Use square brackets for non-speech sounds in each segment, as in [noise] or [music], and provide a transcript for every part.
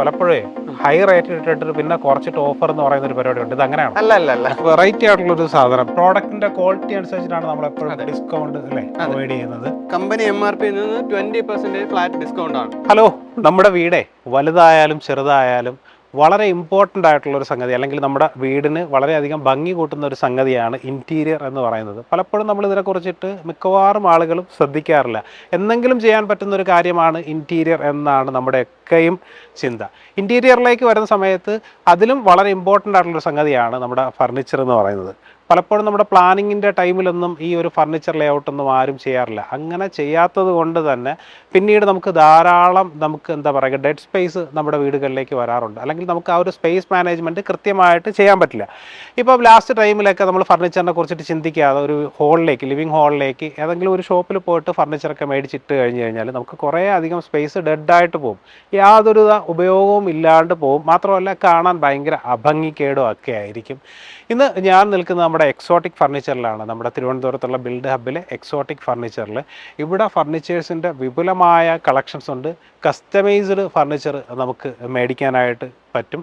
പലപ്പോഴേ high rate ഇട്ടിട്ട് പിന്നെ കുറച്ചിട്ട് ഓഫർ എന്ന് പറയുന്ന ഒരു പരിപാടി ഉണ്ട് ഇത് അങ്ങനെയാണ്. അല്ല അല്ല അല്ല. വെറൈറ്റി ആയിട്ടുള്ള ഒരു സാധനം. പ്രോഡക്റ്റിന്റെ ക്വാളിറ്റി അനുസരിച്ചിട്ടാണ് നമ്മൾ എപ്പോഴും. ഡിസ്കൗണ്ട് അല്ലേ പ്രൊവൈഡ് ചെയ്യുന്നത്. Company M R P twenty percentage flat discount ആണ്. ഹലോ നമ്മുടെ വീടേ വലുതായാലും ചെറുതായാലും വളരെ ഇമ്പോർട്ടന്റ് ആയിട്ടുള്ള ഒരു സംഗതി അല്ലെങ്കിൽ നമ്മുടെ വീടിന് വളരെയധികം ഭംഗി കൂട്ടുന്ന ഒരു സംഗതിയാണ് ഇന്റീരിയർ എന്ന് പറയുന്നത്. പലപ്പോഴും നമ്മൾ ഇതിനെക്കുറിച്ചിട്ട് മിക്കവാറും ആളുകളും ശ്രദ്ധിക്കാറില്ല. എന്തെങ്കിലും ചെയ്യാൻ പറ്റുന്ന ഒരു കാര്യമാണ് ഇന്റീരിയർ എന്നാണ് നമ്മുടെയൊക്കെയും ചിന്ത. ഇന്റീരിയറിലേക്ക് വരുന്ന സമയത്ത് അതിലും വളരെ ഇമ്പോർട്ടന്റ് ആയിട്ടുള്ളൊരു സംഗതിയാണ് നമ്മുടെ ഫർണിച്ചർ എന്ന് പറയുന്നത്. പലപ്പോഴും നമ്മുടെ പ്ലാനിങ്ങിന്റെ ടൈമിലൊന്നും ഈ ഒരു ഫർണിച്ചർ ലേഔട്ടൊന്നും ആരും ചെയ്യാറില്ല. അങ്ങനെ ചെയ്യാത്തത് കൊണ്ട് തന്നെ പിന്നീട് നമുക്ക് ധാരാളം നമുക്ക് എന്താ പറയുക ഡെഡ് സ്പേസ് നമ്മുടെ വീടുകളിലേക്ക് വരാറുണ്ട്. അല്ലെങ്കിൽ നമുക്ക് ആ ഒരു സ്പേസ് മാനേജ്മെന്റ് കൃത്യമായിട്ട് ചെയ്യാൻ പറ്റില്ല. ഇപ്പോൾ ലാസ്റ്റ് ടൈമിലൊക്കെ നമ്മൾ ഫർണിച്ചറിനെ കുറിച്ചിട്ട് ചിന്തിക്കാതെ ഒരു ഹോളിലേക്ക് ലിവിങ് ഹോളിലേക്ക് ഏതെങ്കിലും ഒരു ഷോപ്പിൽ പോയിട്ട് ഫർണിച്ചറൊക്കെ മേടിച്ചിട്ട് കഴിഞ്ഞ് കഴിഞ്ഞാൽ നമുക്ക് കുറേ അധികം സ്പേസ് ഡെഡായിട്ട് പോകും. യാതൊരു ഉപയോഗവും ഇല്ലാണ്ട് പോകും. മാത്രമല്ല കാണാൻ ഭയങ്കര അഭംഗിക്കേടും ഒക്കെ ആയിരിക്കും. ഇന്ന് ഞാൻ നിൽക്കുന്നത് നമ്മുടെ എക്സോട്ടിക് ഫർണിച്ചറിലാണ് നമ്മുടെ തിരുവനന്തപുരത്തുള്ള ബിൽഡ് ഹബിലെ എക്സോട്ടിക് ഫർണിച്ചറിൽ ഇവിടെ ഫർണിച്ചേഴ്സിന്റെ വിപുലമായ കളക്ഷൻസ് ഉണ്ട്. കസ്റ്റമൈസ്ഡ് ഫർണിച്ചർ നമുക്ക് മേടിക്കാനായിട്ട് പറ്റും.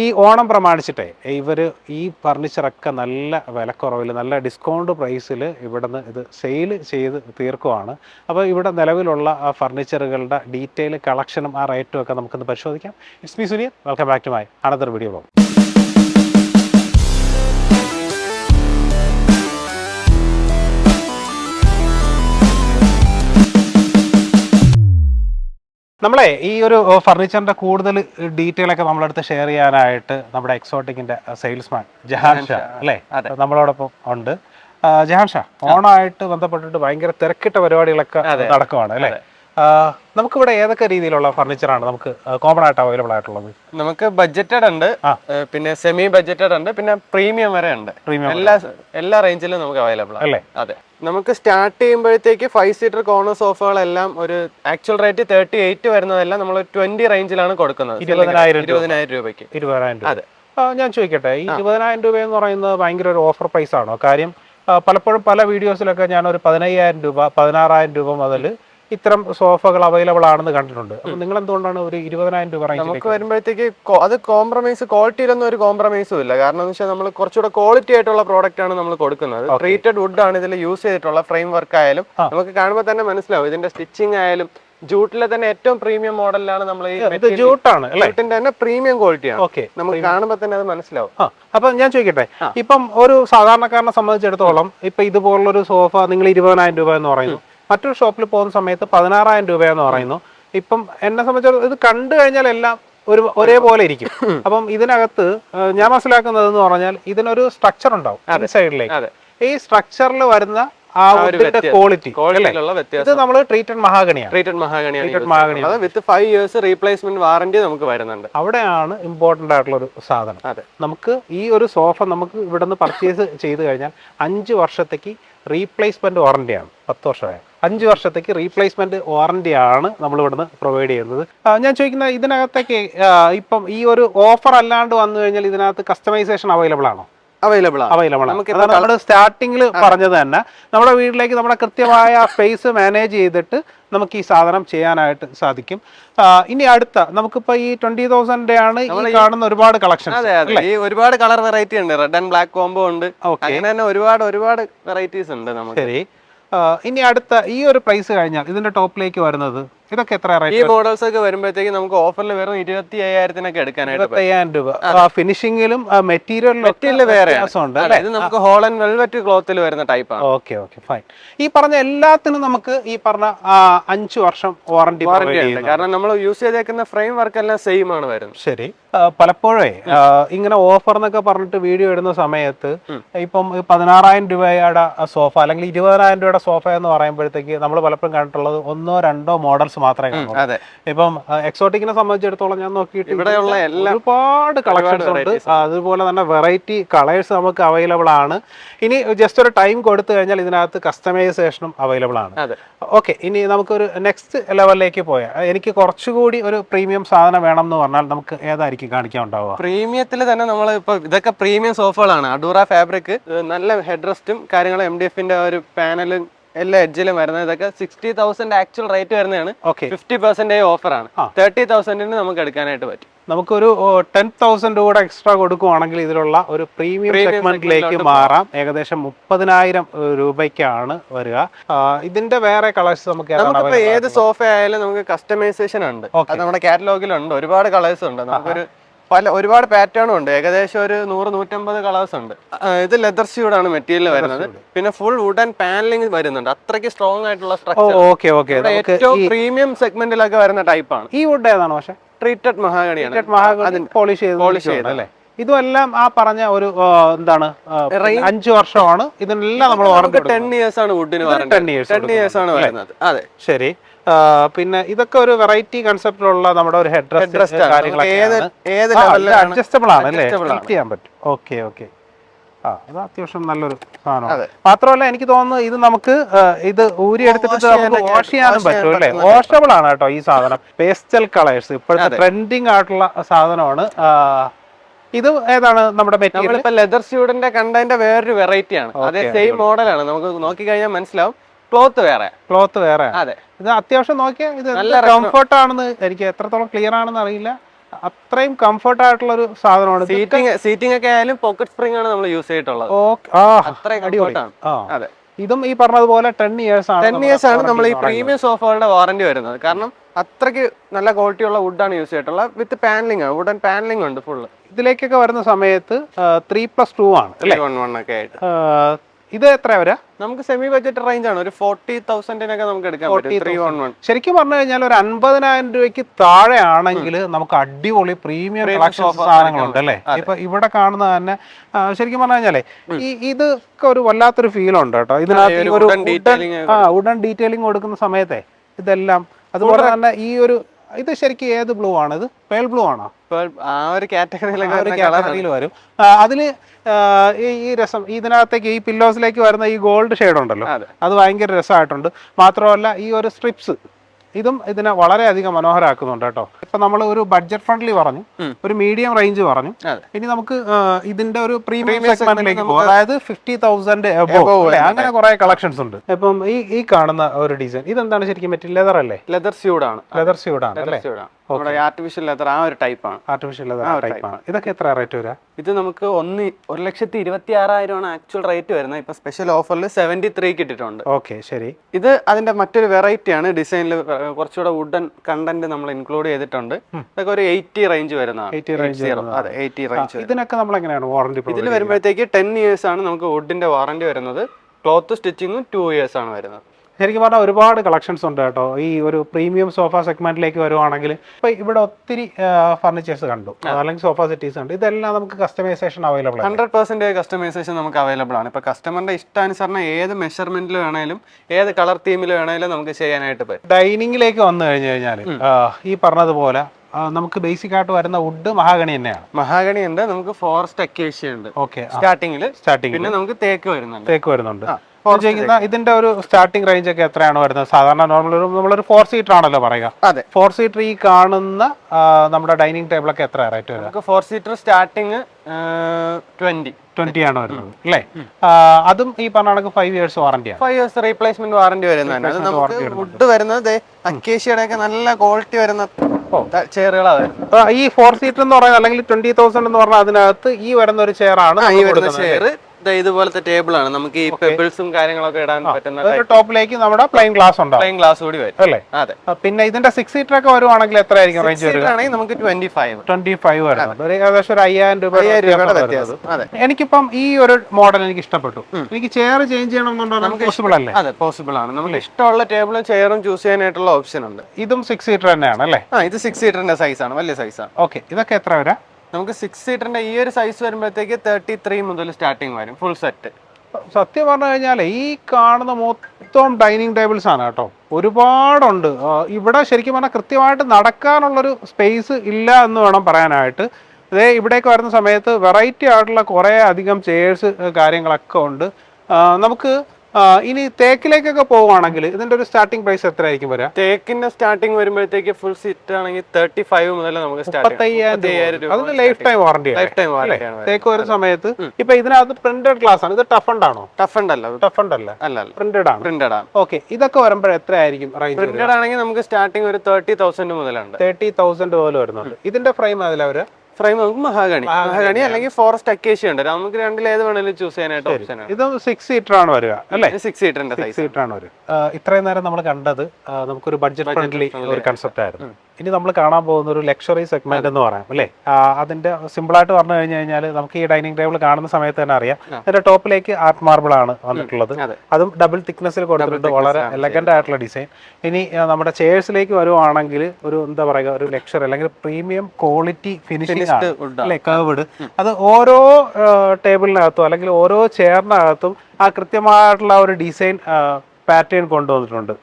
ഈ ഓണം പ്രമാണിച്ചിട്ടേ ഇവർ ഈ ഫർണിച്ചറൊക്കെ നല്ല വിലക്കുറവിൽ നല്ല ഡിസ്കൗണ്ട് പ്രൈസിൽ ഇവിടുന്ന് ഇത് സെയിൽ ചെയ്ത് തീർക്കുവാണ്. അപ്പോൾ ഇവിടെ നിലവിലുള്ള ആ ഫർണിച്ചറുകളുടെ ഡീറ്റെയിൽ കളക്ഷനും ആ റേറ്റും ഒക്കെ നമുക്കൊന്ന് പരിശോധിക്കാം. It's me Sunian welcome back to my another video നമ്മളെ ഈ ഒരു ഫർണിച്ചറിന്റെ കൂടുതൽ ഡീറ്റെയിൽ ഒക്കെ നമ്മളടുത്ത് ഷെയർ ചെയ്യാനായിട്ട് നമ്മുടെ എക്സോട്ടിക്കിന്റെ സെയിൽസ്മാൻ ജഹാൻ ഷാ അല്ലേ. നമ്മളോടൊപ്പം ഉണ്ട്. ജഹാൻ ഷാ ഓണായിട്ട് ബന്ധപ്പെട്ടിട്ട് ഭയങ്കര തിരക്കിട്ട പരിപാടികളൊക്കെ. നടക്കുവാണ് അല്ലേ? നമുക്ക് നമുക്കിവിടെ ഏതൊക്കെ രീതിയിലുള്ള ഫർണിച്ചറാണ് നമുക്ക് കോമൺ ആയിട്ട് അവൈലബിൾ ആയിട്ടുള്ളത്? നമുക്ക് ബഡ്ജറ്റഡ് ഉണ്ട്. പിന്നെ സെമി ബഡ്ജറ്റഡ് ഉണ്ട്. പിന്നെ പ്രീമിയം വരെ ഉണ്ട്. എല്ലാ എല്ലാ റേഞ്ചിലും നമുക്ക് അവൈലബിൾ അല്ലേ? അതെ. നമുക്ക് സ്റ്റാർട്ട് ചെയ്യുമ്പോഴത്തേക്ക് ഫൈവ് സീറ്റർ കോർണർ സോഫകളെല്ലാം ഒരു ആക്ച്വൽ റേറ്റ് തേർട്ടി എയ്റ്റ് വരുന്നതെല്ലാം നമ്മൾ ട്വന്റി റേഞ്ചിലാണ് കൊടുക്കുന്നത്. ഇരുപതിനായിരം രൂപ. ഇരുപതിനായിരം രൂപയ്ക്ക്. ഇരുപതിനായിരം അതെ. ഞാൻ ചോദിക്കട്ടെ ഈ ഇരുപതിനായിരം രൂപ എന്ന് പറയുന്നത് ഭയങ്കര ഒരു ഓഫർ പ്രൈസ് ആണോ? കാര്യം പലപ്പോഴും പല വീഡിയോസിലൊക്കെ ഞാൻ ഒരു പതിനയ്യായിരം രൂപ പതിനാറായിരം രൂപ മുതൽ ഇത്തരം സോഫകൾ അവൈലബിൾ ആണെന്ന് കണ്ടിട്ടുണ്ട്. അപ്പോൾ നിങ്ങൾ എന്തുകൊണ്ടാണ് ഒരു ഇരുപതിനായിരം രൂപ നമുക്ക് വരുമ്പോഴത്തേക്ക് അത് കോംപ്രമൈസ് ക്വാളിറ്റിയിലൊന്നും ഒരു കോംപ്രമൈസും ഇല്ല. കാരണം എന്ന് വെച്ചാൽ നമ്മൾ കുറച്ചുകൂടെ ക്വാളിറ്റി ആയിട്ടുള്ള പ്രോഡക്റ്റ് ആണ് നമ്മൾ കൊടുക്കുന്നത്. ട്രീറ്റഡ് വുഡ് ആണ് ഇതിൽ യൂസ് ചെയ്തിട്ടുള്ള ഫ്രെയിം വർക്ക് ആയാലും നമുക്ക് കാണുമ്പോൾ തന്നെ മനസ്സിലാവും. ഇതിന്റെ സ്റ്റിച്ചിങ് ആയാലും ജൂട്ടിലെ തന്നെ ഏറ്റവും പ്രീമിയം മോഡലിലാണ് നമ്മൾ ജൂട്ടാണ് ജൂട്ടിന്റെ തന്നെ പ്രീമിയം ക്വാളിറ്റിയാണ് ഓക്കെ നമുക്ക് കാണുമ്പോൾ തന്നെ അത് മനസ്സിലാവും. അപ്പൊ ഞാൻ ചോദിക്കട്ടെ. ഇപ്പം ഒരു സാധാരണക്കാരനെ സംബന്ധിച്ചിടത്തോളം ഇപ്പൊ ഇതുപോലുള്ള ഒരു സോഫ നിങ്ങൾ ഇരുപതിനായിരം രൂപ എന്ന് പറയുന്നു. മറ്റൊരു ഷോപ്പിൽ പോകുന്ന സമയത്ത് പതിനാറായിരം രൂപയെന്ന് പറയുന്നു. ഇപ്പം എന്നെ സംബന്ധിച്ചിടത്തോളം ഇത് കണ്ടു കഴിഞ്ഞാൽ എല്ലാം ഒരു ഒരേപോലെ ഇരിക്കും. [laughs] അപ്പം ഇതിനകത്ത് ഞാൻ മനസ്സിലാക്കുന്നത് എന്ന് പറഞ്ഞാൽ ഇതിനൊരു സ്ട്രക്ചർ ഉണ്ടാവും സൈഡിലേക്ക് ഈ സ്ട്രക്ചറിൽ വരുന്ന ആ. ക്വാളിറ്റി ഇത് നമ്മൾ ട്രീറ്റഡ് മഹാഗണിയാണ് ട്രീറ്റഡ് മഹാഗണിയാണ് അത് with five years replacement warranty നമുക്ക് വരുന്നുണ്ട്. അവിടെയാണ് ഇമ്പോർട്ടന്റ് ആയിട്ടുള്ള ഒരു സാധനം. നമുക്ക് ഈ ഒരു സോഫ നമുക്ക് ഇവിടെ നിന്ന് പർച്ചേസ് ചെയ്ത് കഴിഞ്ഞാൽ അഞ്ച് വർഷത്തേക്ക് റീപ്ലേസ്മെന്റ് വാറന്റിയാണ് പത്ത് വർഷമായ അഞ്ച് വർഷത്തേക്ക് റീപ്ലേസ്മെന്റ് വാറണ്ടിയാണ് നമ്മൾ ഇവിടുന്ന് പ്രൊവൈഡ് ചെയ്യുന്നത്. ഞാൻ ചോദിക്കുന്ന ഇതിനകത്തേക്ക് ഇപ്പം ഈ ഒരു ഓഫർ അല്ലാണ്ട് വന്നു കഴിഞ്ഞാൽ ഇതിനകത്ത് കസ്റ്റമൈസേഷൻ അവൈലബിൾ ആണോ? അവൈലബിൾ ആണ്. അവൈലബിൾ ആണ്. നമുക്ക് നമ്മുടെ സ്റ്റാർട്ടിങ്ങിൽ പറഞ്ഞത് തന്നെ. നമ്മുടെ വീട്ടിലേക്ക് നമ്മുടെ കൃത്യമായ [laughs] സ്പേസ് മാനേജ് ചെയ്തിട്ട് നമുക്ക് ഈ സാധനം ചെയ്യാനായിട്ട് സാധിക്കും. ഇനി അടുത്ത നമുക്കിപ്പോ ഈ ട്വന്റി തൗസൻഡ് ആണ് കാണുന്ന ഒരുപാട് കളക്ഷൻ ഈ ഒരുപാട് കളർ വെറൈറ്റി ഉണ്ട്. റെഡ് ആൻഡ് ബ്ലാക്ക് കോംബോ ഉണ്ട്. അങ്ങനെ തന്നെ ഒരുപാട് ഒരുപാട് വെറൈറ്റീസ് ഉണ്ട് നമുക്ക്. ശരി. ഇനി അടുത്ത ഈ ഒരു പ്രൈസ് കഴിഞ്ഞാൽ ഇതിന്റെ ടോപ്പിലേക്ക് വരുന്നത്? ഇതൊക്കെ എത്ര റേറ്റ് ഈ മോഡൽസ് ഒക്കെ വരുമ്പോഴത്തേക്ക് നമുക്ക് ഓഫറിൽ വെറും ഇരുപത്തി അയ്യായിരത്തിനൊക്കെ എടുക്കാനായിട്ട് അയ്യായിരം രൂപ. ഫിനിഷിംഗിലും മെറ്റീരിയലിലും മെറ്റീരിയൽ വേറെ ഉണ്ട് ഇത് നമുക്ക് ഹോൾ ആൻഡ് വെൽവെറ്റ് ക്ലോത്തിൽ വരുന്ന ടൈപ്പാണ് ഓക്കെ ഓക്കെ ഫൈൻ ഈ പറഞ്ഞ എല്ലാത്തിനും നമുക്ക് ഈ പറഞ്ഞ അഞ്ചു വർഷം വാറണ്ടി വാറന്റി ഉണ്ട്. കാരണം നമ്മൾ യൂസ് ചെയ്തേക്കുന്ന ഫ്രെയിം വർക്ക് എല്ലാം സെയിം ആണ് വരുന്നത്. ശരി. പലപ്പോഴേ ഇങ്ങനെ ഓഫർ എന്നൊക്കെ പറഞ്ഞിട്ട് വീഡിയോ ഇടുന്ന സമയത്ത് ഇപ്പം പതിനാറായിരം രൂപയുടെ സോഫ അല്ലെങ്കിൽ ഇരുപതിനായിരം രൂപയുടെ സോഫ എന്ന് പറയുമ്പോഴത്തേക്ക് നമ്മൾ പലപ്പോഴും കണ്ടിട്ടുള്ളത് ഒന്നോ രണ്ടോ മോഡൽസ് മാത്രമേ കാണൂ അതെ. ഇപ്പം എക്സോട്ടിക്കിനെ സംബന്ധിച്ചിടത്തോളം ഞാൻ നോക്കിയിട്ട് ഇവിടെയുള്ള എല്ലാ- ഒരുപാട് കളക്ഷൻസ് ഉണ്ട്. അതുപോലെ തന്നെ വെറൈറ്റി കളേഴ്സ് നമുക്ക് അവൈലബിൾ ആണ്. ഇനി ജസ്റ്റ് ഒരു ടൈം കൊടുത്തു കഴിഞ്ഞാൽ ഇതിനകത്ത് കസ്റ്റമൈസേഷനും അവൈലബിൾ ആണ്. ഓക്കെ ഇനി നമുക്കൊരു നെക്സ്റ്റ് ലെവലിലേക്ക് പോയാൽ എനിക്ക് കുറച്ചുകൂടി ഒരു പ്രീമിയം സാധനം വേണം എന്ന് പറഞ്ഞാൽ നമുക്ക് ഏതായിരിക്കും കാണിക്കാൻ ഉണ്ടാവുക പ്രീമിയത്തിൽ തന്നെ നമ്മൾ ഇപ്പൊ ഇതൊക്കെ പ്രീമിയം സോഫകളാണ് അഡൂറ ഫാബ്രിക് നല്ല ഹെഡ് റെസ്റ്റും കാര്യങ്ങളും എം ഡി എഫിന്റെ ഒരു പാനലും എല്ലാ എഡ്ജിലും വരുന്നത്. ഇതൊക്കെ സിക്സ്റ്റി തൗസൻഡ് ആക്ച്വൽ റേറ്റ് വരുന്നതാണ്. ഫിഫ്റ്റി പെർസെന്റേജ് ഓഫർ ആണ്. തേർട്ടി തൗസൻഡിന് നമുക്ക് എടുക്കാനായിട്ട് പറ്റും. നമുക്കൊരു ടെൻ തൗസൻഡ് കൂടെ എക്സ്ട്രാ കൊടുക്കുവാണെങ്കിൽ ഇതിലുള്ള ഒരു പ്രീമിയം സെഗ്മെന്റിലേക്ക് മാറാം. ഏകദേശം മുപ്പതിനായിരം രൂപയ്ക്കാണ് വരിക. ഇതിന്റെ വേറെ കളേഴ്സ് നമുക്ക് ഏത് സോഫ ആയാലും നമുക്ക് കസ്റ്റമൈസേഷൻ ഉണ്ട്. നമ്മുടെ കാറ്റലോഗിലുണ്ട് ഒരുപാട് കളേഴ്സ് ഉണ്ട്. നമുക്കൊരു പല ഒരുപാട് പാറ്റേണും ഉണ്ട്. ഏകദേശം ഒരു നൂറ് നൂറ്റമ്പത് കളേഴ്സ് ഉണ്ട്. ഇത് ലെതർ ആണ് മെറ്റീരിയൽ വരുന്നത്. പിന്നെ ഫുൾ വുഡൻ പാനലിംഗ് വരുന്നുണ്ട്. അത്രയ്ക്ക് സ്ട്രോങ് ആയിട്ടുള്ള സ്ട്രക്ചർ ഓക്കെ ഓക്കെ ഏറ്റവും പ്രീമിയം സെഗ്മെന്റിലൊക്കെ വരുന്ന ടൈപ്പാണ് ഈ വുഡ് ഏതാണ് പക്ഷേ? ട്രീറ്റഡ് മഹാഗണിയാണ് പോളിഷ് ചെയ്ത് പോളിഷ് ചെയ്ത് അല്ലേ? ഇതും എല്ലാം ആ പറഞ്ഞ ഒരു എന്താണ് അഞ്ചു വർഷമാണ്. ഇതിനെല്ലാം നമ്മൾ ടെൻ ഇയേഴ്സ് ആണ് വുഡിന് ടെൻ 10 ടെൻ ഇയേഴ്സ് ആണ് വരുന്നത്. അതെ. ശരി. പിന്നെ ഇതൊക്കെ ഒരു വെറൈറ്റി കൺസെപ്റ്റിലുള്ള നമ്മുടെ ഒരു ഹെഡ്. കാര്യങ്ങളൊക്കെ അഡ്ജസ്റ്റബിൾ ആണ്. അല്ലേ? ചെയ്യാൻ പറ്റും. ഓക്കെ ഓക്കെ ആ അത് അത്യാവശ്യം നല്ലൊരു സാധനമാണ്. അതെ. മാത്രമല്ല എനിക്ക് തോന്നുന്നു ഇത് നമുക്ക് ഇത് ഊരി എടുത്തിട്ട് നമുക്ക് വാഷ് ചെയ്യാനും പറ്റും. അല്ലേ? വാഷബിൾ ആണ് കേട്ടോ ഈ സാധനം. പേസ്റ്റൽ കളേഴ്സ് ഇപ്പോഴത്തെ ട്രെൻഡിങ് ആയിട്ടുള്ള സാധനമാണ്. ഇത് ഏതാണ് നമ്മുടെ മെറ്റീരിയൽ ലെതർ സ്യൂഡിന്റെ കണ്ടതിന്റെ വേറൊരു വെറൈറ്റി ആണ്. അതേ സെയിം മോഡലാണ് നമുക്ക് നോക്കി കഴിഞ്ഞാൽ മനസ്സിലാവും. ക്ലോത്ത് വേറെ. ക്ലോത്ത് വേറെ. അതെ. ഇത് അത്യാവശ്യം നോക്കിയാൽ ഇത് നല്ല കംഫർട്ട് ആണെന്ന് എനിക്ക് എത്രത്തോളം ക്ലിയർ ആണെന്ന് അറിയില്ല. അത്രയും കംഫർട്ട് ആയിട്ടുള്ള ഒരു സാധനമാണ് സീറ്റിംഗ് സീറ്റിംഗ് ഒക്കെ ആയാലും പോക്കറ്റ് സ്പ്രിംഗ് ആണ് നമ്മൾ യൂസ് ചെയ്തിട്ടുള്ളത്. ഓക്കെ ആ അത്രയും അടിപൊളി. കംഫർട്ടാണ് അതെ. ഇതും ഈ പറഞ്ഞതുപോലെ ടെൻ ഇയേഴ്സ് ആണ് ടെൻ ഇയേഴ്സ് ആണ് നമ്മൾ ഈ പ്രീമിയം സോഫകളുടെ വാറന്റി വരുന്നത്. കാരണം അത്രയ്ക്ക് നല്ല ക്വാളിറ്റി ഉള്ള വുഡാണ് യൂസ് ചെയ്തിട്ടുള്ളത്. വിത്ത് പാനലിംഗ് ആണ്. വുഡൻ പാനലിംഗ് ഉണ്ട് ഫുള്ള്. ഇതിലേക്കൊക്കെ വരുന്ന സമയത്ത് ത്രീ പ്ലസ് ടു ആണ് അല്ലേ? വൺ വൺ ഒക്കെ ആയിട്ട്. ഇത് എത്ര വരാ? നമുക്ക് സെമി ബഡ്ജറ്റ് റേഞ്ച് ആണ്. ഒരു ഫോർട്ടി തൗസൻഡിനൊക്കെ നമുക്ക് എടുക്കാം പറ്റും. ത്രീ വൺ വൺ ശരിക്കും പറഞ്ഞു കഴിഞ്ഞാൽ ഒരു അൻപതിനായിരം രൂപയ്ക്ക് താഴെ ആണെങ്കിൽ നമുക്ക് അടിപൊളി പ്രീമിയം കളക്ഷൻ സാധനങ്ങളുണ്ട് അല്ലേ. ഇപ്പൊ ഇവിടെ കാണുന്ന തന്നെ ശരിക്കും പറഞ്ഞു കഴിഞ്ഞാലേ ഈ ഇതൊക്കെ ഒരു വല്ലാത്തൊരു ഫീൽ ഉണ്ട് കേട്ടോ. ഇതിനകത്ത് ഒരു ഉടൻ ഡീറ്റെയിലിംഗ് കൊടുക്കുന്ന സമയത്തെ ഇതെല്ലാം. അതുപോലെ തന്നെ ഈ ഒരു ഇത് ശരിക്കും ഏത് ബ്ലൂ ആണ്? ഇത് പേൾ ബ്ലൂ ആണോ? ആ ഒരു കാറ്റഗറിയിൽ വരും. അതിൽ അതിൽ ആ, ഈ ഈ രസം ഇതിനകത്തേക്ക് ഈ പില്ലോസിലേക്ക് വരുന്ന ഈ ഗോൾഡ് ഷെയ്ഡ് ഉണ്ടല്ലോ. അത്. ഭയങ്കര രസമായിട്ടുണ്ട്. മാത്രമല്ല ഈ ഒരു സ്ട്രിപ്സ് ഇതും ഇതിനെ വളരെയധികം മനോഹരമാക്കുന്നുണ്ട് കേട്ടോ. ഇപ്പൊ നമ്മൾ ഒരു ബഡ്ജറ്റ് ഫ്രണ്ട്ലി പറഞ്ഞു ഒരു മീഡിയം റേഞ്ച് പറഞ്ഞു. ഇനി നമുക്ക് ഇതിന്റെ ഒരു പ്രീമിയം സെഗ്മെന്റിലേക്ക് പോകും. അതായത് ഫിഫ്റ്റി തൗസൻഡ് അങ്ങനെ കുറെ കളക്ഷൻസ് ഉണ്ട്. ഇപ്പം ഈ ഈ കാണുന്ന ഒരു ഡിസൈൻ ഇതെന്താണ് ശരിക്കും പറ്റി ലെതർ അല്ലേ? ലെതർ സ്യൂഡ് ആണ്. ലെതർ സ്യൂഡ് ആണ് ലെതർ അല്ലേ? സ്യൂഡ് ആണ്. നമ്മുടെ ആർട്ടിഫിഷ്യൽ ലെതർ ആ ഒരു ടൈപ്പ് ആണ്. ആർട്ടിഫിഷ്യൽ ലെതർ ടൈപ്പാണ് ഇതൊക്കെ എത്ര റേറ്റ് വരാ? ഇത് നമുക്ക് ഒന്ന് ഒരു ലക്ഷത്തി ഇരുപത്തി ആറായിരമാണ് ആക്ച്വൽ റേറ്റ് വരുന്നത്. ഇപ്പൊ സ്പെഷ്യൽ ഓഫറിൽ സെവന്റി ത്രീ കിട്ടിയിട്ടുണ്ട്. ഓക്കെ ശരി. ഇത് അതിന്റെ മറ്റൊരു വെറൈറ്റി ആണ്. ഡിസൈനിൽ കുറച്ചുകൂടെ വുഡൻ കണ്ടന്റ് നമ്മൾ ഇൻക്ലൂഡ് ചെയ്തിട്ടുണ്ട്. ഇതൊക്കെ ഒരു എയ്റ്റി റേഞ്ച് വരുന്നതാണ്. 80 range 80, വരുന്നതാണ്. അതെ എയ്റ്റി റേഞ്ച് ഇതിനൊക്കെ നമ്മൾ എങ്ങനെയാണ് വാറന്റി ഇതിൽ വരുമ്പോഴത്തേക്ക് ടെൻ ഇയേഴ്സ് ആണ് നമുക്ക് വുഡിന്റെ വാറന്റി വരുന്നത്. ക്ലോത്ത് സ്റ്റിച്ചിങ്ങും ടു ഇയേഴ്സ് ആണ് വരുന്നത്. ശരിക്കും പറഞ്ഞാൽ ഒരുപാട് കളക്ഷൻസ് ഉണ്ട് കേട്ടോ. ഈ ഒരു പ്രീമിയം സോഫ സെഗ്മെന്റിലേക്ക് വരുവാണെങ്കിൽ ഇപ്പൊ ഇവിടെ ഒത്തിരി ഫർണിച്ചേഴ്സ് കണ്ടു. അല്ലെങ്കിൽ സോഫ സെറ്റീസ് ഉണ്ട്. ഇതെല്ലാം നമുക്ക് customisation available hundred percent customisation നമുക്ക് അവൈലബിൾ ആണ്. ഇപ്പൊ കസ്റ്റമറിന്റെ ഇഷ്ടാനുസരണം ഏത് മെഷർമെന്റിൽ വേണേലും ഏത് കളർ തീമിൽ വേണേലും നമുക്ക് ചെയ്യാനായിട്ട് പറ്റും. ഡൈനിങ്ങിലേക്ക് വന്നു കഴിഞ്ഞു കഴിഞ്ഞാൽ ഈ പറഞ്ഞതുപോലെ നമുക്ക് ബേസിക് ആയിട്ട് വരുന്ന വുഡ് മഹാഗണി തന്നെയാണ്. മഹാഗണി ഉണ്ട് നമുക്ക് ഫോറസ്റ്റ് അക്കേഷ്യ ഉണ്ട്. ഓക്കെ സ്റ്റാർട്ടിങ്ങിൽ സ്റ്റാർട്ടിങ് പിന്നെ നമുക്ക് തേക്ക് വരുന്നുണ്ട്. തേക്ക് വരുന്നുണ്ട്. ചെയ്യുന്ന ഇതിന്റെ ഒരു സ്റ്റാർട്ടിംഗ് റേഞ്ച് ഒക്കെ എത്രയാണ് വരുന്നത്? സാധാരണ നോർമൽ ഒരു നമ്മളൊരു ഫോർ സീറ്റർ ആണല്ലോ പറയുക. അതെ. ഫോർ സീറ്റർ ഈ കാണുന്ന നമ്മുടെ ഡൈനിങ് ടേബിൾ ഒക്കെ എത്ര റേറ്റ് വരുന്നത് നമുക്ക് four seater starting twenty twenty ആണ് വരുന്നത്? അല്ലേ? അതും ഈ പറഞ്ഞ കണക്ക് five years warranty five years replacement warranty വരുന്നതാണ് ഫുഡ് വുഡ് വരുന്നത് അക്കേഷ്യയുടെ ഒക്കെ നല്ല ക്വാളിറ്റി വരുന്ന ചെയറുകളാണ് വരുന്നത്. ഈ ഫോർ സീറ്റർ എന്ന് പറയുന്നത് അല്ലെങ്കിൽ ട്വന്റി തൗസൻഡ് എന്ന് പറഞ്ഞാൽ അതിനകത്ത് ഈ വരുന്ന ഒരു ചെയർ ആണ് ഈ വരുന്ന ചെയർ ഇതുപോലത്തെ ടേബിൾ ആണ് നമുക്ക് ഈ പെബിൾസും കാര്യങ്ങളൊക്കെ ഇടാൻ പറ്റുന്ന ടോപ്പിലേക്ക് നമ്മുടെ പ്ലെയിൻ ഗ്ലാസ് ഉണ്ട് പ്ലെയിൻ ഗ്ലാസ് കൂടി വരും. അല്ലേ? അതെ. പിന്നെ ഇതിന്റെ സിക്സ് സീറ്റർ ഒക്കെ വരുവാണെങ്കിൽ എത്രയായിരിക്കും റേഞ്ച് സീറ്റർ നമുക്ക് ട്വന്റി ഫൈവ് ട്വന്റി ഫൈവ് ഒരു ഏകദേശം ഒരു അയ്യായിരം രൂപ വ്യത്യാസം. എനിക്കിപ്പം ഈ ഒരു മോഡൽ എനിക്ക് ഇഷ്ടപ്പെട്ടു. എനിക്ക് ചെയർ ചേഞ്ച് ചെയ്യണമെന്നുണ്ടോ? നമുക്ക് പോസിബിൾ അല്ലേ? അതെ പോസിബിൾ ആണ്. നമുക്ക് ഇഷ്ടമുള്ള ടേബിളും ചെയറും ചൂസ് ചെയ്യാനായിട്ടുള്ള ഓപ്ഷൻ ഉണ്ട്. ഇതും സിക്സ് സീറ്റർ തന്നെയാണ് അല്ലേ? ആ ഇത് സിക്സ് സീറ്ററിന്റെ സൈസ് ആണ്. വലിയ സൈസ് ആണ്. ഓക്കെ. ഇതൊക്കെ എത്ര വരാം? നമുക്ക് സിക്സ് സീറ്ററിന്റെ ഈ ഒരു സൈസ് വരുമ്പോഴത്തേക്ക് തേർട്ടി ത്രീ മുതൽ സ്റ്റാർട്ടിങ് വരും ഫുൾ സെറ്റ് സത്യം പറഞ്ഞു കഴിഞ്ഞാൽ ഈ കാണുന്ന മൊത്തം ഡൈനിങ് ടേബിൾസ് ആണ് കേട്ടോ. ഒരുപാടുണ്ട്. ഇവിടെ ശരിക്കും പറഞ്ഞാൽ കൃത്യമായിട്ട് നടക്കാനുള്ളൊരു സ്പേസ് ഇല്ല എന്ന് വേണം പറയാനായിട്ട്. അതേ ഇവിടേക്ക് വരുന്ന സമയത്ത് വെറൈറ്റി ആയിട്ടുള്ള കുറേ അധികം ചെയേഴ്സ് കാര്യങ്ങളൊക്കെ ഉണ്ട്. നമുക്ക് ഇനി തേക്കിലേക്കൊക്കെ പോവുകയാണെങ്കിൽ ഇതിന്റെ ഒരു സ്റ്റാർട്ടിംഗ് പ്രൈസ് എത്രയായിരിക്കും വരാം? തേക്കിന്റെ സ്റ്റാർട്ടിംഗ് വരുമ്പോഴത്തേക്ക് ഫുൾ സീറ്റ് ആണെങ്കിൽ തേർട്ടി ഫൈവ് മുതൽ നമുക്ക് അതിന് life time warranty life time warranty തേക്ക് വരുന്ന സമയത്ത് ഇപ്പൊ ഇതിനകത്ത് പ്രിന്റഡ് ഗ്ലാസ് ആണ്. ഇത് ടഫ് ആണ്? ടഫ് അല്ല. ടഫ് അല്ല. അല്ല പ്രിന്റഡ് ആണ്. പ്രിന്റഡ് ആണ്. ഓക്കെ ഇതൊക്കെ വരുമ്പോൾ എത്രയായിരിക്കും റേഞ്ച് പ്രിന്റഡ് ആണെങ്കിൽ നമുക്ക് സ്റ്റാർട്ടിംഗ് ഒരു തേർട്ടി തൗസൻഡ് മുതലാണ്. തേർട്ടി തൗസൻഡ് പോലെ വരുന്നുണ്ട്. ഇതിന്റെ ഫ്രെയിം അതിലവര് ഫ്രെയിം നമുക്ക് മഹാഗണി. മഹാഗണി അല്ലെങ്കിൽ ഫോറസ്റ്റ് അക്കേഷ്യ ഉണ്ട്. നമുക്ക് രണ്ടിൽ ഏത് വേണമെങ്കിലും ചൂസ് ചെയ്യാനായിട്ട് ഓപ്ഷൻ ഇത് സിക്സ് സീറ്റർ ആണ് വരിക അല്ലേ? സിക്സ് സീറ്ററിന്റെ സീറ്റർ ആണ്. വരിക. ഇത്രയും നേരം നമ്മൾ കണ്ടത് നമുക്കൊരു ബഡ്ജറ്റ് ഫ്രണ്ട്ലി ഒരു കൺസെപ്റ്റ് ആയിരുന്നു. ഇനി നമ്മൾ കാണാൻ പോകുന്ന ഒരു ലക്ഷറി സെഗ്മെന്റ് എന്ന് പറയാം അല്ലേ? അതിന്റെ സിമ്പിൾ ആയിട്ട് പറഞ്ഞു കഴിഞ്ഞു കഴിഞ്ഞാൽ നമുക്ക് ഈ ഡൈനിങ് ടേബിൾ കാണുന്ന സമയത്ത് തന്നെ അറിയാം. അതിന്റെ ടോപ്പിലേക്ക് ആർട്ട് മാർബിൾ ആണ് വന്നിട്ടുള്ളത്. അതും. ഡബിൾ തിക്നെസ്സിൽ കൊടുത്തിട്ടുണ്ട്. വളരെ എലഗന്റ് ആയിട്ടുള്ള ഡിസൈൻ ഇനി നമ്മുടെ ചെയർസിലേക്ക് വരുവാണെങ്കിൽ ഒരു എന്താ പറയുക ഒരു ലക്ഷറി അല്ലെങ്കിൽ പ്രീമിയം ക്വാളിറ്റി ഫിനിഷിംഗ് അല്ലെ? കർവ്ഡ് അത് ഓരോ ടേബിളിനകത്തും അല്ലെങ്കിൽ ഓരോ ചെയറിനകത്തും ആ കൃത്യമായിട്ടുള്ള ഒരു ഡിസൈൻ പാറ്റേൺ കൊണ്ടുവന്നിട്ടുണ്ട്?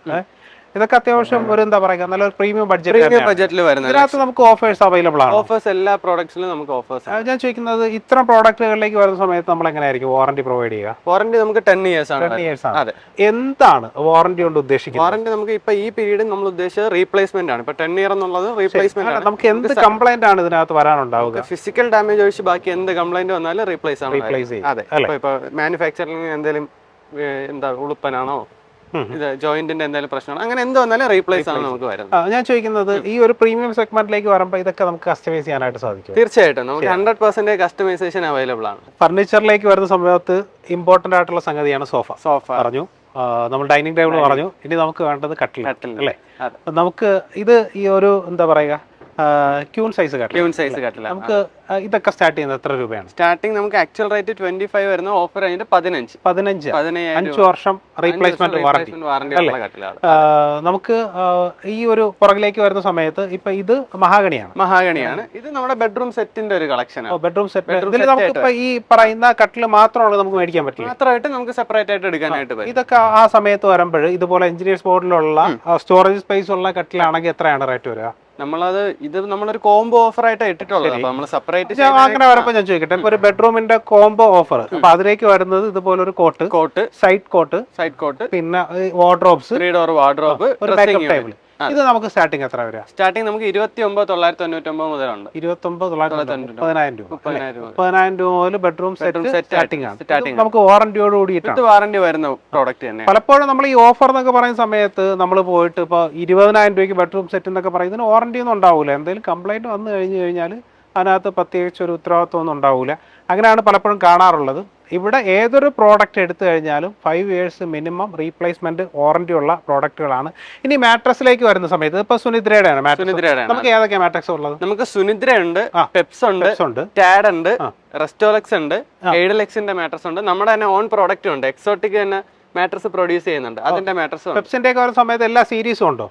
ഇതൊക്കെ അത്യാവശ്യം ഒരു എന്താ പറയുക നല്ലൊരു പ്രീമിയം ബഡ്ജറ്റ് ബഡ്ജറ്റിൽ വരുന്നത്. ഇതിനകത്ത് നമുക്ക് ഓഫേഴ്സ് അവൈലബിൾ ആണ്. ഓഫേഴ്സ് എല്ലാ പ്രോഡക്ട്സിലും നമുക്ക് ഓഫേഴ്സ് ഞാൻ ചോദിക്കുന്നത് ഇത്ര പ്രോഡക്റ്റുകളിലേക്ക് വരുന്ന സമയത്ത് നമ്മൾ എങ്ങനെയായിരിക്കും വാറണ്ടി പ്രൊവൈഡ് ചെയ്യുക? വാറന്റി നമുക്ക് ടെൻ ഇയേഴ്സ് ആണ്. ടെൻ ഇയേഴ്സ് ആണ്. എന്താണ് വാറണ്ടി കൊണ്ട് ഉദ്ദേശിക്കുന്നത്? വാറന്റി നമുക്ക് ഇപ്പൊ ഈ പീരീഡ് നമ്മൾ ഉദ്ദേശിച്ചത് റീപ്ലേസ്മെന്റ് ആണ്. ഇപ്പൊ ടെൻ ഇയർ എന്നുള്ളത് റീപ്ലേസ്മെന്റ് ആണ്. നമുക്ക് എന്ത് കംപ്ലൈന്റ് ആണ് ഇതിനകത്ത് വരാനുണ്ടാവുക? ഫിസിക്കൽ ഡാമേജ് ഒഴിച്ച് ബാക്കി എന്ത് കംപ്ലൈന്റ് വന്നാലും റീപ്ലേസ് ആണ്. റീപ്ലേസ് ചെയ്യും. അതെ. ഇപ്പൊ മാനുഫാക്ചറിംഗ് എന്തെങ്കിലും എന്താ ഉളുപ്പനാണോ. ഇത് ജോയിന്റിന്റെ എന്തെങ്കിലും പ്രശ്നമാണ്. അങ്ങനെ എന്ത് വന്നാലും റീപ്ലേസ് ആണ് നമുക്ക് വരുന്നത്. ഞാൻ ചോദിക്കുന്നത് ഈ ഒരു പ്രീമിയം സെഗ്മെന്റിലേക്ക് വരുമ്പോൾ ഇതൊക്കെ നമുക്ക് കസ്റ്റമൈസ് ചെയ്യാനായിട്ട് സാധിക്കും തീർച്ചയായിട്ടും. നമുക്ക് ഹൺഡ്രഡ് പെർസെന്റ് കസ്റ്റമൈസേഷൻ അവൈലബിൾ ആണ്. ഫർണിച്ചറിലേക്ക് വരുന്ന സമയത്ത് ഇമ്പോർട്ടന്റ് ആയിട്ടുള്ള സംഗതിയാണ് സോഫ സോഫ പറഞ്ഞു. നമ്മൾ ഡൈനിങ് ടേബിൾ പറഞ്ഞു. ഇനി നമുക്ക് വേണ്ടത് കട്ടിൽ കട്ടിൽ അല്ലേ. നമുക്ക് ഇത് ഈ ഒരു എന്താ പറയുക ക്യൂൺ സൈസ് കട്ടിൽ ക്യൂൺ സൈസ് കട്ടില. നമുക്ക് ഇതൊക്കെ സ്റ്റാർട്ട് ചെയ്യുന്നത് എത്ര രൂപയാണ്? സ്റ്റാർട്ടിങ് നമുക്ക് ആക്ച്വൽ റേറ്റ് ട്വന്റി ഫൈവ് വരുന്ന ഓഫർ കഴിഞ്ഞിട്ട് പതിനഞ്ച്. പതിനഞ്ച്. അഞ്ച് വർഷം റീപ്ലേസ്മെന്റ് വാറണ്ടി നമുക്ക് ഈ ഒരു പുറകിലേക്ക് വരുന്ന സമയത്ത് ഇപ്പൊ ഇത് മഹാഗണിയാണ്. മഹാഗണിയാണ്. ഇത് നമ്മുടെ ബെഡ്റൂം സെറ്റിന്റെ ഒരു കളക്ഷൻ ബെഡ്റൂം സെറ്റ് ഇതിൽ നമുക്ക് ഇപ്പൊ ഈ പറയുന്ന കട്ടിൽ മാത്രമാണ് നമുക്ക് മേടിക്കാൻ പറ്റില്ല. മാത്രമായിട്ട് നമുക്ക് സെപ്പറേറ്റ് ആയിട്ട് എടുക്കാനായിട്ട് പറ്റും. ഇതൊക്കെ ആ സമയത്ത് വരുമ്പോൾ ഇതുപോലെ എഞ്ചിനീയേഴ്സ് ബോർഡിലുള്ള സ്റ്റോറേജ് സ്പേസ് ഉള്ള കട്ടിലാണെങ്കിൽ എത്രയാണ് റേറ്റ് വരിക? നമ്മളത് ഇത് നമ്മളൊരു കോംബോ ഓഫർ ആയിട്ട് ഇട്ടിട്ടുള്ളത്. അപ്പൊ നമ്മൾ സെപ്പറേറ്റ് അങ്ങനെ വരുമ്പോൾ ഞാൻ ചോദിക്കട്ടെ. ഒരു ബെഡ്റൂമിന്റെ കോംബോ ഓഫർ അപ്പൊ അതിലേക്ക് വരുന്നത് ഇതുപോലെ ഒരു cot cot side cot side cot പിന്നെ വാർഡ്രോബ്സ് ത്രീ ഡോർ വാർഡ്രോബ് ഒരു ടേബിൾ ഇത് നമുക്ക് സ്റ്റാർട്ടിംഗ് എത്ര വരിക? സ്റ്റാർട്ടിംഗ് നമുക്ക് ഇരുപത്തി ഒമ്പത് തൊള്ളായിരത്തി തൊണ്ണൂറ്റി ഒമ്പത് മുതലുണ്ട് ഇരുപത്തി ഒമ്പത് തൊള്ളായിരത്തി മുപ്പതിനായിരം രൂപ. മുപ്പതിനായിരം രൂപ മുതൽ ബെഡ്റൂം സെറ്റ് സ്റ്റാർട്ടിംഗ് ആണ്. സ്റ്റാർട്ടിംഗ് നമുക്ക് വാറന്റിയോട് കൂടി വാറന്റി വരുന്ന പ്രോഡക്റ്റ് തന്നെ. പലപ്പോഴും നമ്മൾ ഈ ഓഫർ എന്നൊക്കെ പറയുന്ന സമയത്ത് നമ്മൾ പോയിട്ട് ഇപ്പോൾ ഇരുപതിനായിരം രൂപയ്ക്ക് ബെഡ്റൂം സെറ്റ് എന്നൊക്കെ പറയും ഇതിന് വാറണ്ടി ഒന്നും ഉണ്ടാവില്ല എന്തെങ്കിലും കംപ്ലൈന്റ് വന്നു കഴിഞ്ഞു കഴിഞ്ഞാൽ അതിനകത്ത് പ്രത്യേകിച്ച് ഒരു ഉത്തരവാദിത്വം ഒന്നും ഉണ്ടാവില്ല അങ്ങനെയാണ് പലപ്പോഴും കാണാറുള്ളത്. ഇവിടെ ഏതൊരു പ്രോഡക്റ്റ് എടുത്തു കഴിഞ്ഞാലും five years minimum replacement warranty ഉള്ള പ്രോഡക്റ്റുകളാണ് ഇനി മാട്രസിലേക്ക് വരുന്ന സമയത്ത് ഇപ്പൊ സുനിദ്രയുടെയാണ് സുനിദ്രയുടെ നമുക്ക് ഏതൊക്കെയാണ് മാട്രക്സ് ഉള്ളത്? നമുക്ക് സുനിദ്ര ഉണ്ട് പെപ്സ് ഉണ്ട്. ടാഡ് ഉണ്ട് റെസ്റ്റോലക്സ് ഉണ്ട് എയ്ഡലക്സിന്റെ മാട്രസ് ഉണ്ട്. നമ്മുടെ തന്നെ ഓൺ പ്രോഡക്റ്റ് ഉണ്ട്. എക്സോട്ടിക് തന്നെ മാട്രസ് പ്രൊഡ്യൂസ് ചെയ്യുന്നുണ്ട്. അതിന്റെ മാട്രസ് പെപ്സിന്റെ ഒക്കെ വരുന്ന സമയത്ത് എല്ലാ സീരീസും ഉണ്ടോ?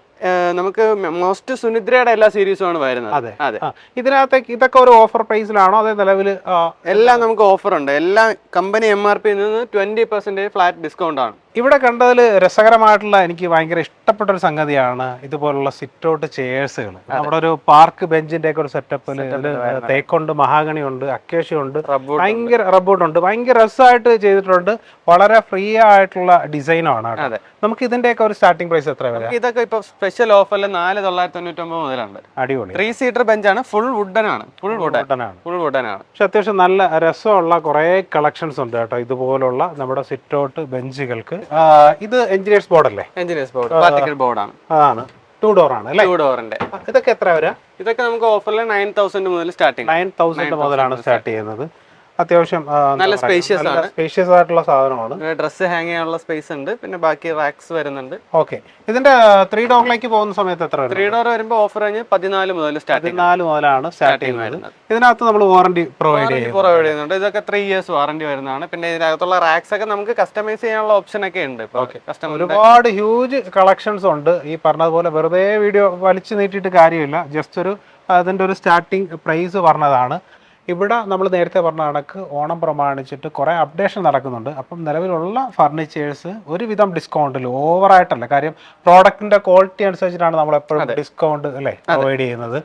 നമുക്ക് മോസ്റ്റ് സുനിദ്രയുടെ എല്ലാ സീരീസും ആണ് വരുന്നത്. അതെ. അതെ. ഇതിനകത്തേക്ക് ഇതൊക്കെ ഒരു ഓഫർ പ്രൈസിലാണോ അതേ നിലവിൽ എല്ലാം നമുക്ക് ഓഫർ ഉണ്ട്. എല്ലാം കമ്പനി എം ആർ പി നിന്ന് ട്വന്റി പെർസെന്റേജ് ഫ്ലാറ്റ് ഡിസ്കൗണ്ട് ആണ്. ഇവിടെ കണ്ടതിൽ രസകരമായിട്ടുള്ള എനിക്ക് ഭയങ്കര ഇഷ്ടപ്പെട്ട ഒരു സംഗതിയാണ് ഇതുപോലുള്ള സിറ്റ് ഔട്ട് ചെയേഴ്സുകൾ നമ്മുടെ ഒരു പാർക്ക് ബെഞ്ചിന്റെ ഒക്കെ ഒരു സെറ്റപ്പിൽ തേക്കുണ്ട് മഹാഗണി ഉണ്ട് അക്കേഷ്യ ഉണ്ട്. ഭയങ്കര റബ്ബോട്ട് ഉണ്ട്. ഭയങ്കര രസമായിട്ട് ചെയ്തിട്ടുണ്ട്. വളരെ ഫ്രീ ആയിട്ടുള്ള ഡിസൈനാണ്. നമുക്ക് ഇതിന്റെയൊക്കെ ഒരു സ്റ്റാർട്ടിംഗ് പ്രൈസ് എത്ര വരെ ഇതൊക്കെ ഇപ്പൊ സ്പെഷ്യൽ ഓഫറിൽ നാല് തൊള്ളായിരത്തി തൊണ്ണൂറ്റി ഒമ്പത് മുതലുണ്ട് അടിപൊളി ത്രീ സീറ്റർ ബെഞ്ചാണ് ഫുൾ വുഡൻ ആണ് ഫുൾ വുഡൻ ആണ്. ഫുൾ വുഡൻ ആണ്. പക്ഷെ അത്യാവശ്യം നല്ല രസമുള്ള കുറേ കളക്ഷൻസ് ഉണ്ട് കേട്ടോ. ഇതുപോലുള്ള നമ്മുടെ സിറ്റ് ഔട്ട് ബെഞ്ചുകൾക്ക് ഇത് എഞ്ചിനീയേഴ്സ് ബോർഡ് അല്ലേ? എഞ്ചിനീയേഴ്സ് ബോർഡ് പാർട്ടിക്കൽ ബോർഡാണ് അതാണ് ടു ഡോർ ആണ് അല്ലേ? ടൂ ഡോറിന്റെ ഇതൊക്കെ എത്ര വരാ? ഇതൊക്കെ നമുക്ക് ഓഫറിൽ നയൻ തൗസൻഡ് മുതൽ സ്റ്റാർട്ടിങ് നയൻ തൗസൻഡ് മുതലാണ് സ്റ്റാർട്ട് ചെയ്യുന്നത്. അത്യാവശ്യം നല്ല സ്പേഷ്യസ് ആണ്. സ്പേഷ്യസ് ആയിട്ടുള്ള സാധനമാണ്. ഡ്രസ്സ് ഹാങ് ചെയ്യാനുള്ള സ്പേസ് ഉണ്ട്. പിന്നെ ബാക്കി റാക്സ് വരുന്നുണ്ട്. ഓക്കെ. ഇതിന്റെ ത്രീ ഡോറിലേക്ക് പോകുന്ന സമയത്ത് എത്ര ത്രീ ഡോർ വരുമ്പോൾ ഓഫർ കഴിഞ്ഞ് പതിനാല് മുതൽ സ്റ്റാർട്ട് പതിനാല് മുതലാണ് സ്റ്റാർട്ട് വരുന്നത് ഇതിനകത്ത് നമ്മൾ വാറണ്ടി പ്രൊവൈഡ് ചെയ്യും പ്രൊവൈഡ് ചെയ്യുന്നുണ്ട്. ഇതൊക്കെ ത്രീ ഇയേഴ്സ് വാറണ്ടി വരുന്നതാണ്. പിന്നെ ഇതിനകത്തുള്ള റാക്സ് ഒക്കെ നമുക്ക് കസ്റ്റമൈസ് ചെയ്യാനുള്ള ഓപ്ഷൻ ഒക്കെ ഉണ്ട്. കസ്റ്റമർ ഒരുപാട് ഹ്യൂജ് കളക്ഷൻസ് ഉണ്ട്. ഈ പറഞ്ഞതുപോലെ വെറുതെ വീഡിയോ വലിച്ചു നീട്ടിയിട്ട് കാര്യമില്ല. ജസ്റ്റ് ഒരു അതിന്റെ ഒരു സ്റ്റാർട്ടിങ് പ്രൈസ് പറഞ്ഞതാണ്. ഇവിടെ നമ്മൾ നേരത്തെ പറഞ്ഞ കണക്ക് ഓണം പ്രമാണിച്ചിട്ട് കുറേ അപ്ഡേഷൻ നടക്കുന്നുണ്ട്. അപ്പം നിലവിലുള്ള ഫർണിച്ചേഴ്സ് ഒരുവിധം ഡിസ്കൗണ്ടിൽ ഓവറായിട്ടല്ല കാര്യം പ്രോഡക്റ്റിന്റെ ക്വാളിറ്റി അനുസരിച്ചിട്ടാണ് നമ്മൾ എപ്പോഴും ഡിസ്കൗണ്ട് അല്ലേ പ്രൊവൈഡ് ചെയ്യുന്നത്.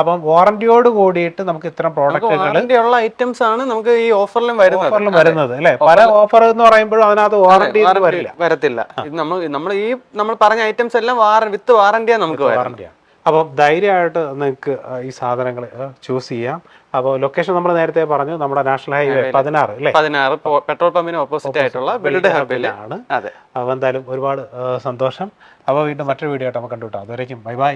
അപ്പം വാറന്റിയോട് കൂടിയിട്ട് നമുക്ക് ഇത്തരം പ്രോഡക്റ്റുകൾ ഐറ്റംസ് ആണ് നമുക്ക് ഈ ഓഫറിലും വരുന്നത്. ഓഫറിലും വരുന്നത് അല്ലേ? പല ഓഫർ എന്ന് പറയുമ്പോഴും അതിനകത്ത് വാറന്റി വരില്ല. വരത്തില്ല. നമ്മൾ നമ്മൾ ഈ നമ്മൾ പറഞ്ഞ ഐറ്റംസ് എല്ലാം വിത്ത് വാറന്റിയാണ് നമുക്ക് വാറന്റിയാണ് അപ്പം ധൈര്യമായിട്ട് നിങ്ങൾക്ക് ഈ സാധനങ്ങൾ ചൂസ് ചെയ്യാം. അപ്പോൾ ലൊക്കേഷൻ നമ്മൾ നേരത്തെ പറഞ്ഞു നമ്മുടെ നാഷണൽ ഹൈവേ പതിനാറ് അല്ലേ? പതിനാറ് പെട്രോൾ പമ്പിന് ഓപ്പോസിറ്റ് ആയിട്ടുള്ള ബിൽഡ് ഹബിലാണ് അതെ. അപ്പോൾ എന്തായാലും ഒരുപാട് സന്തോഷം. അപ്പോൾ വീണ്ടും മറ്റൊരു വീഡിയോ ആയിട്ട് നമുക്ക് കണ്ടുവിട്ടാം അതുവരേക്കും ബൈ ബൈ